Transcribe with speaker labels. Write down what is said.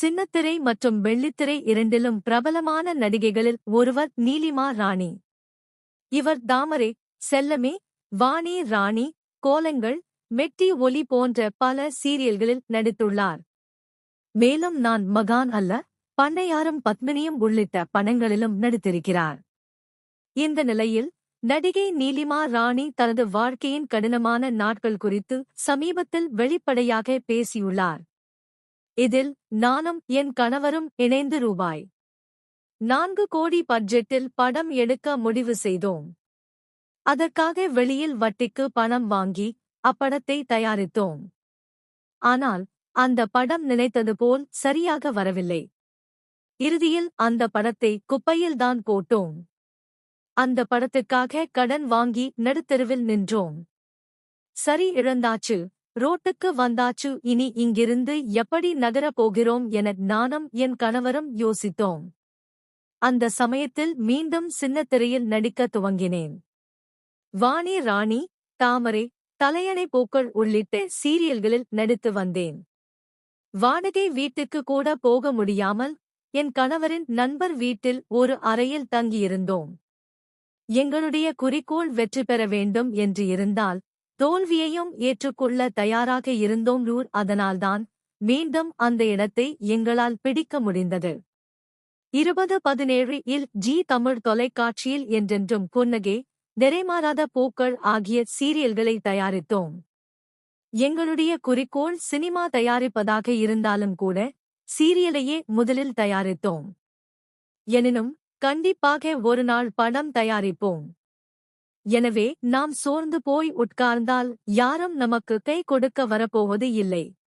Speaker 1: சின்னத்திரை மற்றும் வெள்ளித்திரை இரண்டிலும் பிரபலமான நடிகைகளில் ஒருவர் நீலிமா ராணி. இவர் தாமரை செல்லமே வாணி ராணி கோலங்கள் மெட்டி ஒலி போன்ற பல சீரியல்களில் நடித்துள்ளார். மேலும் நான் மகான் அல்ல பண்ணையாரும் பத்மினியும் உள்ளிட்ட படங்களிலும் நடித்திருக்கிறார். இந்த நிலையில் நடிகை நீலிமா ராணி தனது வாழ்க்கையின் கடினமான நாட்கள் குறித்து சமீபத்தில் வெளிப்படையாக பேசியுள்ளார். இதில் நானும் என் கணவரும் இணைந்து ரூபாய் நான்கு கோடி பட்ஜெட்டில் படம் எடுக்க முடிவு செய்தோம். அதற்காக வெளியில் வட்டிக்கு பணம் வாங்கி அப்படத்தை தயாரித்தோம். ஆனால் அந்த படம் நினைத்தது போல் சரியாக வரவில்லை. இறுதியில் அந்த படத்தை குப்பையில்தான் போட்டோம். அந்த படத்துக்காக கடன் வாங்கி நடுத்தெருவில் நின்றோம். சரி இழந்தாச்சு. ரோட்டுக்கு வந்தாச்சு. இனி இங்கிருந்து எப்படி நகரப் போகிறோம் என நானும் என் கணவரும் யோசித்தோம். அந்த சமயத்தில் மீண்டும் சின்னத்திரையில் நடிக்க துவங்கினேன். வாணி ராணி தாமரை தலையணை பூக்கள் உள்ளிட்ட சீரியல்களில் நடித்து வந்தேன். வாடகை வீட்டுக்கு கூட போக முடியாமல் என் கணவரின் நண்பர் வீட்டில் ஒரு அறையில் தங்கியிருந்தோம். எங்களுடைய குறிக்கோள் வெற்றி பெற வேண்டும் என்று இருந்தால் தோல்வியையும் ஏற்றுக்கொள்ள தயாராக இருந்தோம் ரூர் அதனால்தான் மீண்டும் அந்த இடத்தை எங்களால் பிடிக்க முடிந்தது. இருபது பதினேழு இல் ஜி தமிழ் தொலைக்காட்சியில் என்றென்றும் புன்னகே நிறைமாறாத பூக்கள் ஆகிய சீரியல்களை தயாரித்தோம். எங்களுடைய குறிக்கோள் சினிமா தயாரிப்பதாக இருந்தாலும் கூட சீரியலையே முதலில் தயாரித்தோம். எனினும் கண்டிப்பாக ஒரு நாள் படம் தயாரிப்போம். எனவே நாம் சோர்ந்து போய் உட்கார்ந்தால் யாரும் நமக்கு கை கொடுக்க வரப்போவது இல்லை.